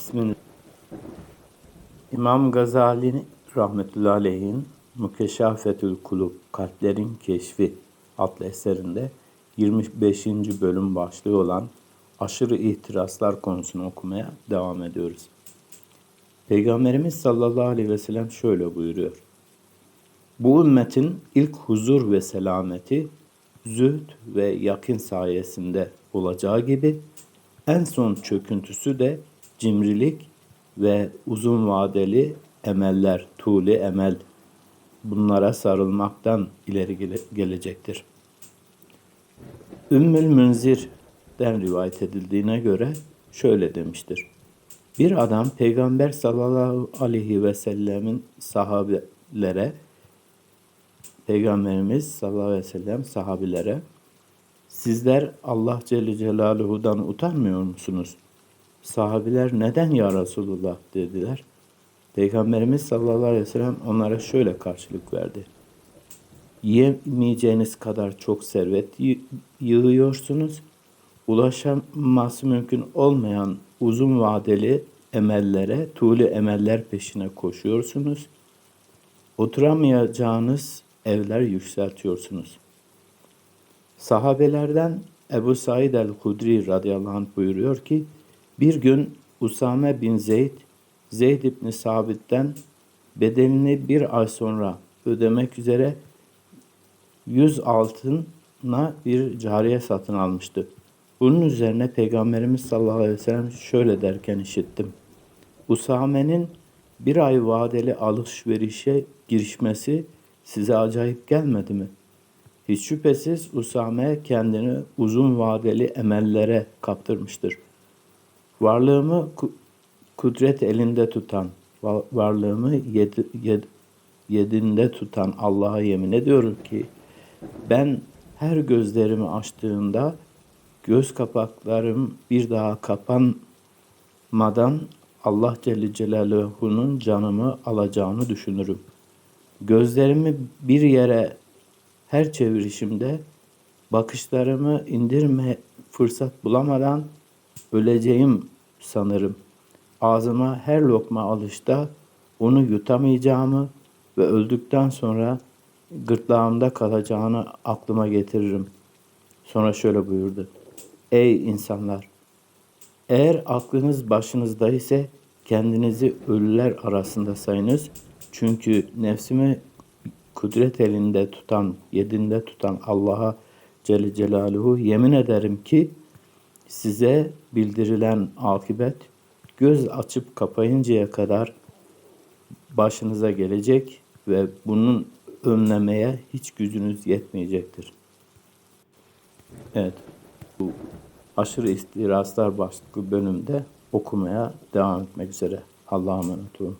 Bismillah. İmam Gazali rahmetullahi aleyhin Mükeşafetül Kulub Kalplerin Keşfi adlı eserinde 25. bölüm başlığı olan aşırı ihtiraslar konusunu okumaya devam ediyoruz. Peygamberimiz sallallahu aleyhi ve sellem şöyle buyuruyor. Bu ümmetin ilk huzur ve selameti zühd ve yakın sayesinde olacağı gibi en son çöküntüsü de cimrilik ve uzun vadeli emeller, tuli emel bunlara sarılmaktan ileri gele- gelecektir. Ümmül Münzir'den rivayet edildiğine göre şöyle demiştir. Bir adam Peygamber sallallahu aleyhi ve sellemin sahabelere Peygamberimiz sallallahu aleyhi ve sellem sahabilere sizler Allah Celle Celaluhu'dan utanmıyor musunuz? Sahabiler neden ya Resulullah dediler. Peygamberimiz sallallahu aleyhi ve sellem onlara şöyle karşılık verdi. Yiyemeyeceğiniz kadar çok servet yı- yığıyorsunuz. Ulaşılması mümkün olmayan uzun vadeli emellere, tuğlu emeller peşine koşuyorsunuz. Oturamayacağınız evler yükseltiyorsunuz. Sahabelerden Ebu Said el-Hudri radıyallahu anh buyuruyor ki, bir gün Usame bin Zeyd, Zeyd ibn Sabit'ten bedelini bir ay sonra ödemek üzere 100 altına bir cariye satın almıştı. Bunun üzerine Peygamberimiz sallallahu aleyhi ve sellem şöyle derken işittim. Usame'nin bir ay vadeli alışverişe girişmesi size acayip gelmedi mi? Hiç şüphesiz Usame kendini uzun vadeli emellere kaptırmıştır. Varlığımı ku- kudret elinde tutan, va- varlığımı yedi, yed- yedinde tutan Allah'a yemin ediyorum ki ben her gözlerimi açtığımda göz kapaklarım bir daha kapanmadan Allah Celle Celaluhu'nun canımı alacağını düşünürüm. Gözlerimi bir yere her çevirişimde bakışlarımı indirme fırsat bulamadan öleceğim sanırım. Ağzıma her lokma alışta onu yutamayacağımı ve öldükten sonra gırtlağımda kalacağını aklıma getiririm. Sonra şöyle buyurdu. Ey insanlar! Eğer aklınız başınızda ise kendinizi ölüler arasında sayınız. Çünkü nefsimi kudret elinde tutan, yedinde tutan Allah'a Celle Celaluhu yemin ederim ki size bildirilen akibet göz açıp kapayıncaya kadar başınıza gelecek ve bunun önlemeye hiç gücünüz yetmeyecektir. Evet, bu aşırı istiraslar başlıklı bölümde okumaya devam etmek üzere. Allah'a emanet olun.